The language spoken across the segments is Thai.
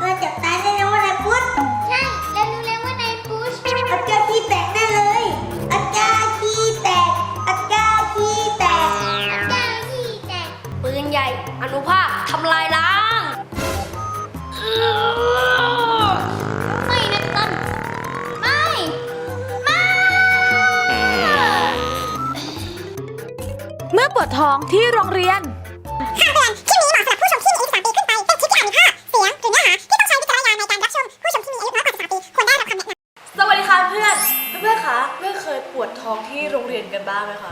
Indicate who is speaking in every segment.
Speaker 1: เราจับตายได้แล้วว่านายพุธ
Speaker 2: ใช่แล้วรู้แล้วว่านายพุช
Speaker 1: อาจารย์ขี้แตกแน่เลยอาจารย์ขี้แตกอาจารย์ขี้แตก
Speaker 2: เจ้าที่แตก
Speaker 3: ปืนใหญ่ อนุภาคทำลายล้าง
Speaker 2: ไม่นะต้นไม่ ไม่
Speaker 4: เมื่อปวดท้องที่โรงเรียน
Speaker 5: คำเตือนคลิปนี้เหมาะสำหรับผู้ชมที่ บ้า
Speaker 4: งไหมคะ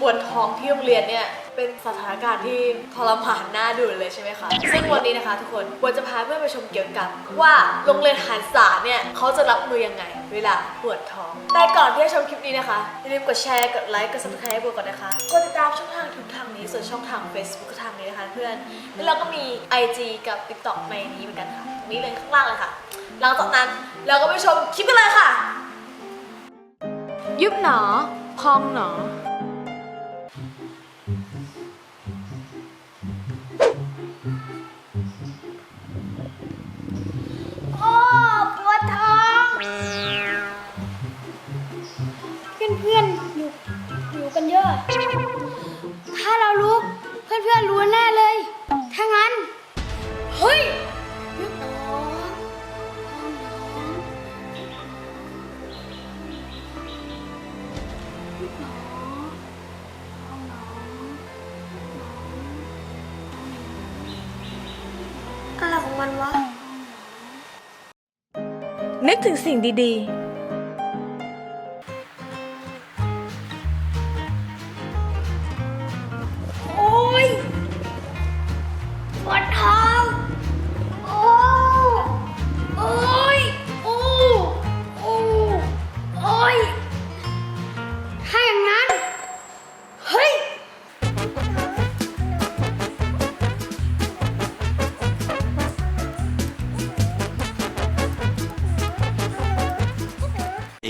Speaker 4: ปวดท้องที่โรงเรียนเนี่ยเป็นสถานการณ์ที่ทรมานหน้าดูเลยใช่ไหมคะ ซึ่งวันนี้นะคะทุกคนควรจะพาเพื่อนไปชมเกี่ยวกับ ว่าโรงเรียนหันษาเนี่ยเขาจะรับมือยังไง เวลาปวดท้อง แต่ก่อนที่จะชมคลิปนี้นะคะอย่าลืมกดแชร์กดไลค์กด subscribe ให้โบก่อนนะคะกดติดตามช่องทางทุกทางนี้ส่วนช่องทาง Facebook ก็ทางนี้นะคะเพื่อนแล้วเราก็มี IG กับ TikTok ในนี้เหมือนกันค่ะตรงนี้เลยข้างล่างเลยค่ะหลังจากนั้นเราก็ไปชมคลิปกันเลยค่ะ ยุบหนอ พอ
Speaker 2: ถึง
Speaker 4: สิ่งดี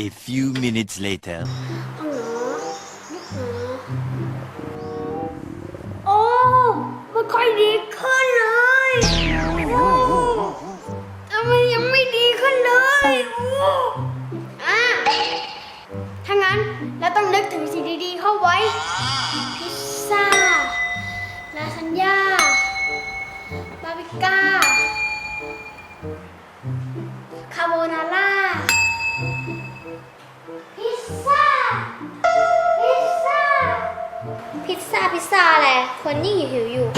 Speaker 6: A few minutes later.
Speaker 2: โอ้ไม่ค่อยดีขึ้นเลยโอ้ทำไมยังไม่ดีขึ้นเลยโอ้อะถ้างั้นเราต้องนึกถึงสิ่งดีๆเข้าไว้พิ คนยิ่งหิวอยู่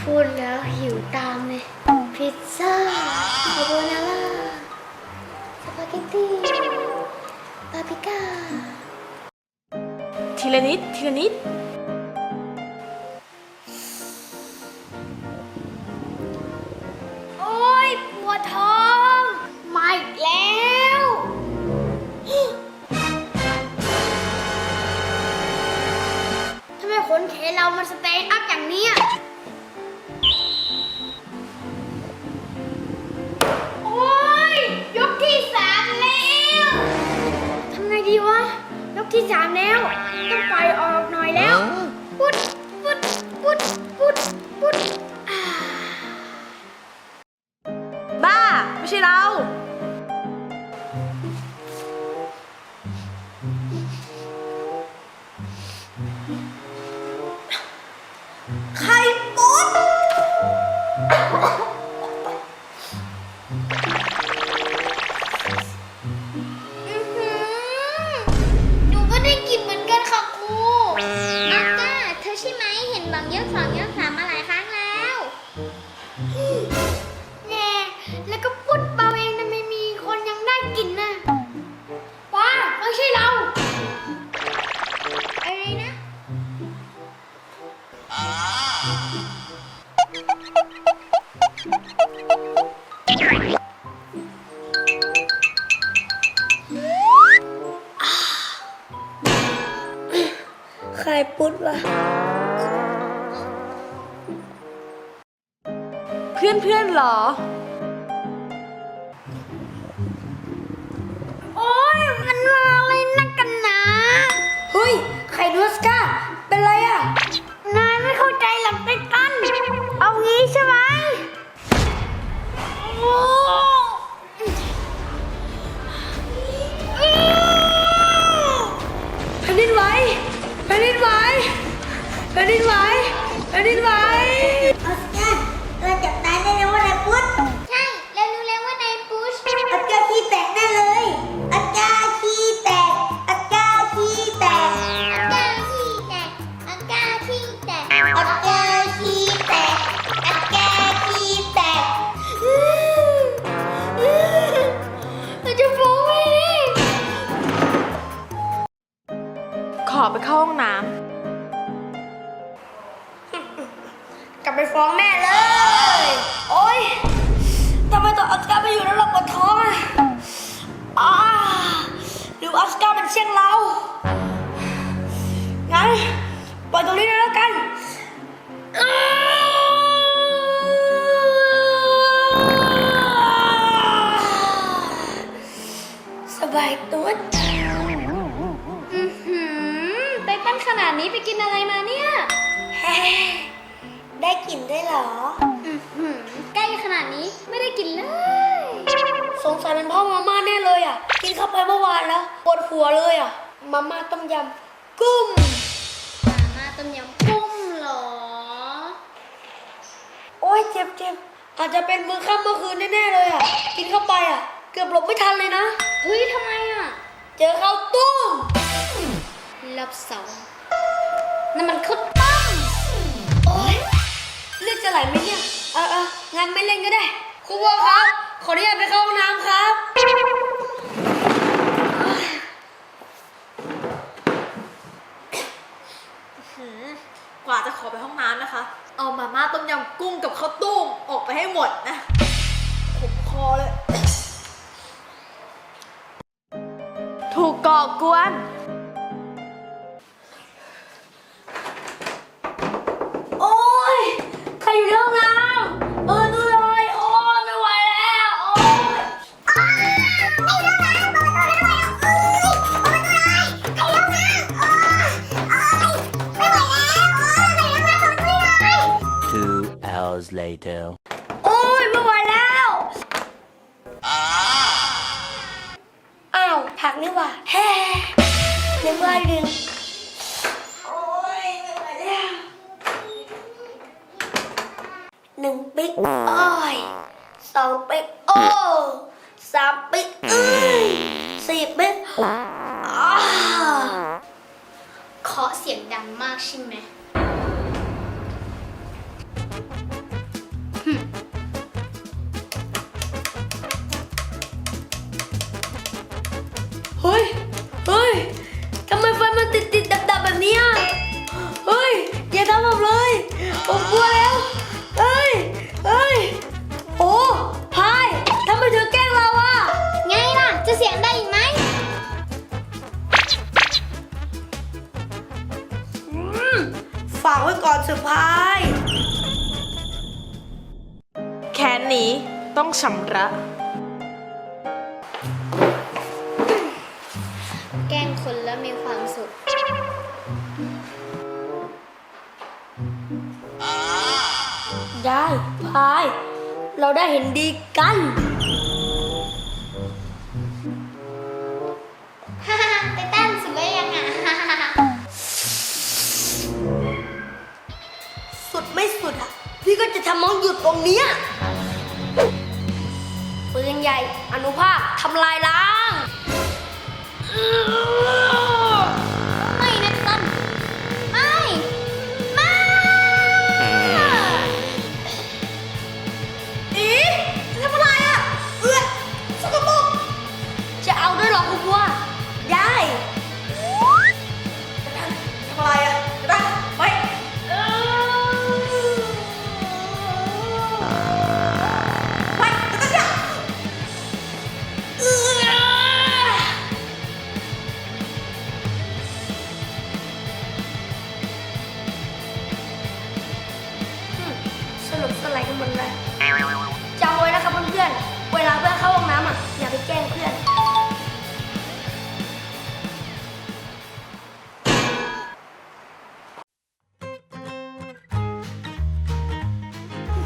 Speaker 2: พูดแล้วหิวตามเลย พิซซ่าคาโบนาร่าสปาเกตตี้ปาร์บีก้า
Speaker 4: ทีละนิดทีละนิด
Speaker 2: ขนแขนเรามันสเตย์อัพอย่างเนี้ยโอ๊ยยกที่สามแล้วทำไงดีวะ ยกที่สามแล้ว ต้องปล่อยออกหน่อยแล้วพุดพุดพุดพุดพุด
Speaker 4: บั
Speaker 5: งยกสองยกสามมาหลายครั้งแล้ว
Speaker 2: แน่แล้วก็พูดเบาเองทำไม่มีคนยังได้กลินนะป้าไม่ใช่เรา
Speaker 5: อะไรนะ
Speaker 1: ไข่ปุ๊ดวะ
Speaker 4: พื่อนเพื่อนๆเหรอ
Speaker 2: กลับไปฟ้องแม่เลย โอ๊ยทำไมตัวอัสกาไปอยู่แล้วเรกปวดท้องอะาหรือออสกาเป็นเชียงเรางั้นปล่อยตรงนี้เลยแล้วกันสบายตัวอื้อหือเป๊กปั้นขนาดนี้ไปกินอะไรมาเนี่ย
Speaker 1: ได้กลิ่นด้วยเหรอ
Speaker 2: อือหือใกล้ขนาดนี้ไม่ได้กินเลย
Speaker 3: สงสัยเป็นเพ่อมาม่าแน่เลยอะ กินเข้าไปเมื่อวานแล้วปวดหัวเลยอะ มาม่าต้มยำกุ้ง
Speaker 2: มาม่าต้มยำกุ้งเหรอ
Speaker 3: โอ้ยเจ็บเจ็บอาจจะเป็นมือค่ำเมื่อคืนแน่ๆเลยอะ กินเข้าไปอะ เกือบหลบไม่ทันเลยนะ
Speaker 2: เฮ้ยทำไมอะ
Speaker 3: เจอข้าวต้ม
Speaker 2: รอบสองนั่นมันข้าว
Speaker 3: จะไหลไหมเนี่ย เออเอองั้นไม่เล่นก็ได้ ครูบัวครับ ขออนุญาตไปเข้าห้องน้ำครับ
Speaker 4: กว่าจะขอไปห้องน้ำนะคะ เอามาม่าต้มยำกุ้งกับข้าวต้มออกไปให้หมดนะผมคอเลย ถูกก่อกวน
Speaker 3: เมื่อดึงโอ้ยไม่ไหวแล้วหนึ่งปิ๊กโอ้ยสองปิ๊ก ฝากไว้ก่อนเถอะพาย
Speaker 4: แค้นนี้ต้องชำระ
Speaker 2: แกล้งคนแล้วมีความสุข
Speaker 3: ได้พาย เราได้เห็นดีกัน ทำมองหยุดตรงเนี้ยปืนใหญ่อนุภาคทำลายล้าง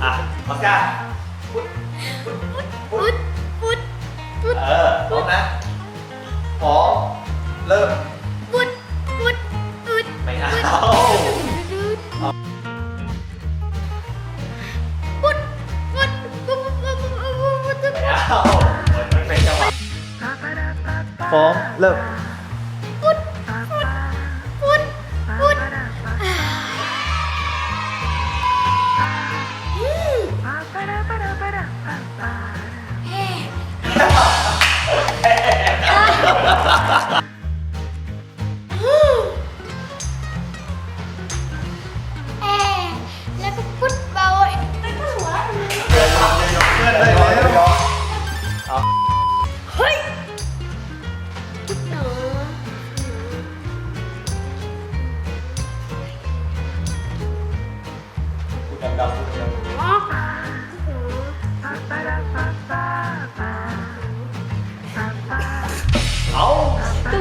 Speaker 3: อะออสการ์พุ
Speaker 2: ดพุดพุด
Speaker 7: เออพร้อมนะพร้อมเริ่ม
Speaker 2: พุดพุดพุด
Speaker 7: ไม่เอา
Speaker 2: พุดพุดพุดพุดพุดพุดพุด
Speaker 7: ไม่เอามันเป็นจังหวะพร้อมเริ่ม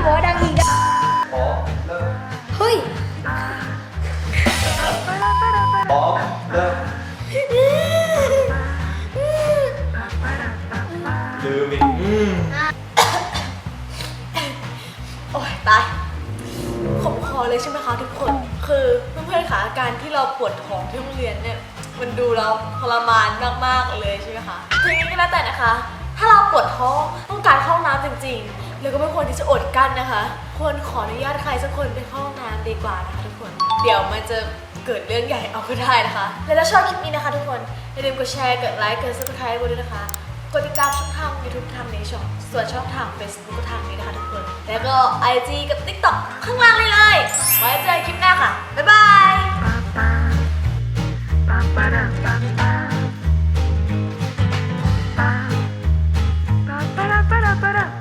Speaker 2: หัวดังอีกแล้วเฮ้ยพอม
Speaker 7: เริ่มลืมอีกโอ้ย
Speaker 3: ตาย
Speaker 2: ขบคอ
Speaker 4: เลยใช่ไหมคะทุกคน คือเพื่อนๆคะการที่เราปวดท้องที่โรงเรียนเนี่ยมันดูเราทรมานมากๆเลยใช่ไหมคะทีนี้ก็แล้วแต่นะคะ ถ้าเราปวดท้องต้องการเข้าน้ำจริงๆ แล้วก็ไม่ควรที่จะอดกั้นนะคะ ควรขออนุญาตใครสักคนไปห้องน้ำดีกว่านะคะทุกคน เดี๋ยวมันจะเกิดเรื่องใหญ่เอาก็ได้นะคะ แล้วชอบคลิปนี้นะคะทุกคน อย่าลืมกดแชร์ กดไลค์ กดซับสไครต์ด้วยนะคะ กดติดตามช่องทาง YouTube ทางในช่อง ส่วนช่องทาง Facebook ก็ทางนี้นะคะทุกคน แล้วก็ IG กับ TikTok ข้างล่างเลยเลย ไว้เจอคลิปหน้าค่ะ บ๊ายบาย Ba-da-ba-da-ba